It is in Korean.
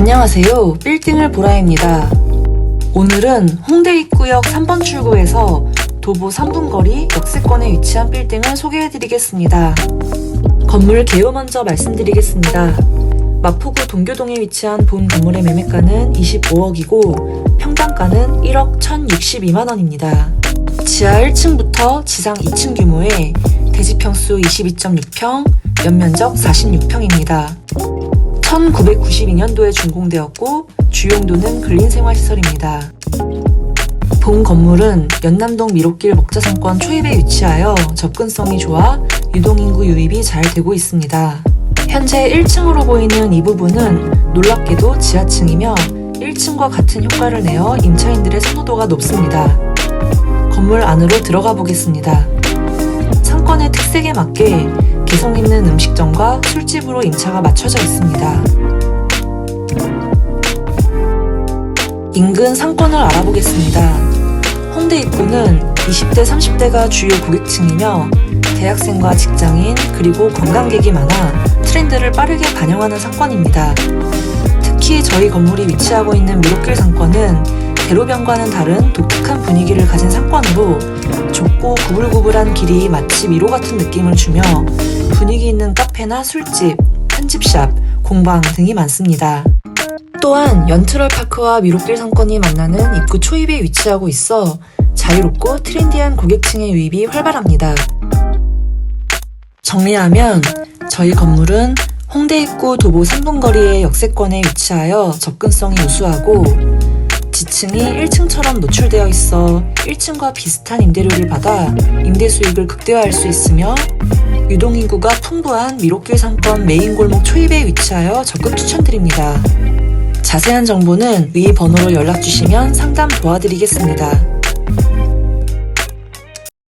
안녕하세요. 빌딩을 보라입니다. 오늘은 홍대 입구역 3번 출구에서 도보 3분 거리 역세권에 위치한 빌딩을 소개해드리겠습니다. 건물 개요 먼저 말씀드리겠습니다. 마포구 동교동에 위치한 본 건물의 매매가는 25억이고 평당가는 1억 1,062만원입니다. 지하 1층부터 지상 2층 규모의 대지평수 22.6평, 연면적 46평입니다. 1992년도에 준공되었고 주용도는 근린생활시설입니다. 본 건물은 연남동 미로길 목자상권 초입에 위치하여 접근성이 좋아 유동인구 유입이 잘 되고 있습니다. 현재 1층으로 보이는 이 부분은 놀랍게도 지하층이며 1층과 같은 효과를 내어 임차인들의 선호도가 높습니다. 건물 안으로 들어가 보겠습니다. 상권의 특색에 맞게 개성 있는 음식점과 술집으로 임차가 맞춰져 있습니다. 인근 상권을 알아보겠습니다. 홍대 입구는 20대, 30대가 주요 고객층이며 대학생과 직장인 그리고 관광객이 많아 트렌드를 빠르게 반영하는 상권입니다. 특히 저희 건물이 위치하고 있는 미로길 상권은 대로변과는 다른 독특한 분위기를 가진 상권으로 좁고 구불구불한 길이 마치 미로 같은 느낌을 주며 분위기 있는 카페나 술집, 편집샵, 공방 등이 많습니다. 또한 연트럴파크와 미로길 상권이 만나는 입구 초입에 위치하고 있어 자유롭고 트렌디한 고객층의 유입이 활발합니다. 정리하면 저희 건물은 홍대 입구 도보 3분 거리의 역세권에 위치하여 접근성이 우수하고 지층이 1층처럼 노출되어 있어 1층과 비슷한 임대료를 받아 임대 수익을 극대화할 수 있으며 유동인구가 풍부한 미로길 상권 메인 골목 초입에 위치하여 적극 추천드립니다. 자세한 정보는 위 번호로 연락 주시면 상담 도와드리겠습니다.